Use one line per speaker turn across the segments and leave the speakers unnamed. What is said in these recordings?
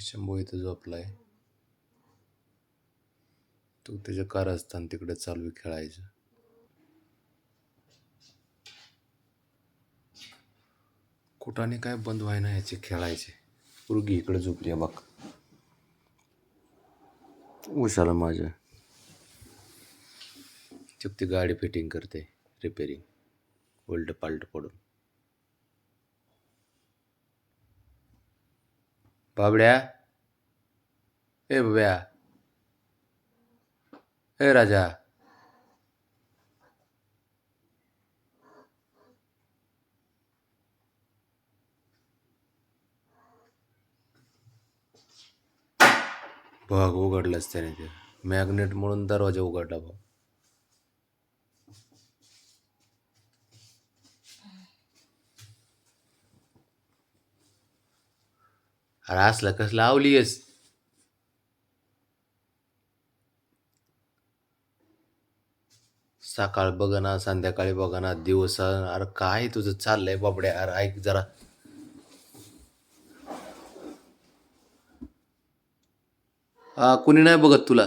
शंभू इथं झोपलाय. तू त्याच्या कारस्थान तिकडे चालू खेळायचं. कुठाने काय बंद व्हायना याचे खेळायचे. पुरगी इकडे झोपली आहे बघ. उशाला माझ्या. चुक ती गाडी फिटिंग करते रिपेरिंग उलट पालट पडून. बाबड्या ए बब्या ए राजा भाग उघडलाच त्याने ते मॅग्नेट म्हणून दरवाजा उघडला भाऊ अरे असलं कसं लावलीयस सकाळ बघना संध्याकाळी बघना दिवस. अरे काय तुझं चाललंय बाबड्या? अरे ऐक जरा. हा कुणी नाही बघत तुला?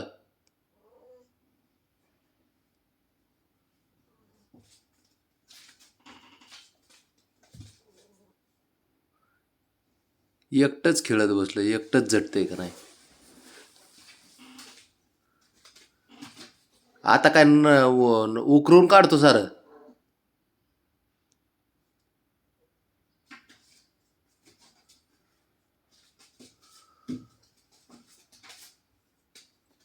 एकटंच खेळत बसलं एकटंच झटतंय का नाही? आता काय न उकरून काढतो सारं.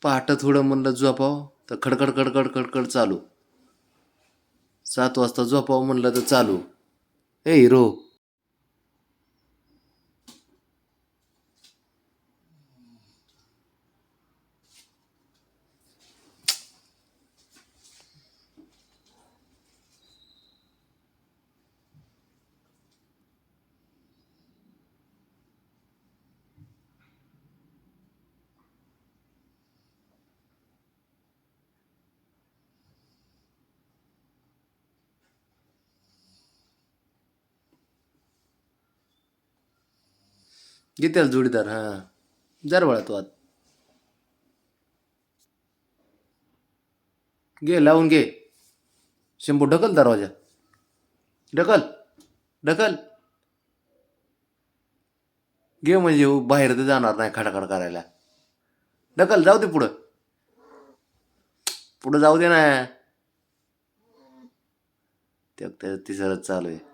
पहाट थोडं म्हणलं झोपाव तर खडखड खडखड खडखड चालू. सात वाजता झोपाव म्हणलं तर चालू. ए हिरो. घे जोडीदार हा. जर वळा तू आत. घे लावून घे. शंभू ढकल दरवाजा. ढकल ढकल. घे म्हणजे बाहेर तर जाणार नाही खडाखड करायला. ढकल जाऊ दे पुढं. पुढं जाऊ दे ना. ते तिसरंच चालू आहे.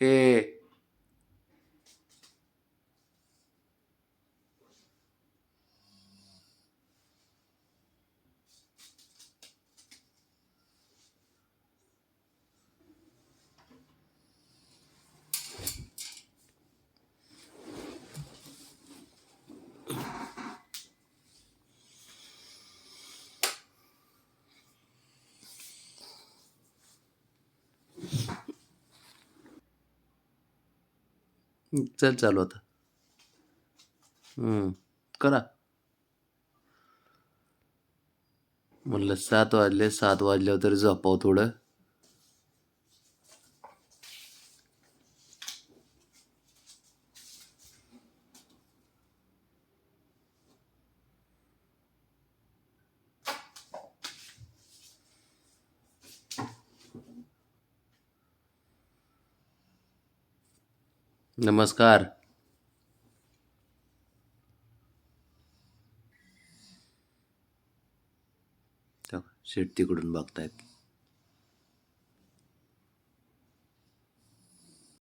ए चल चालू आता. हम्म, करा. म्हणलं सात वाजले सात वाजल्यावर तरी झोपाव थोडं. नमस्कार. शेट तिकडून बघतायत.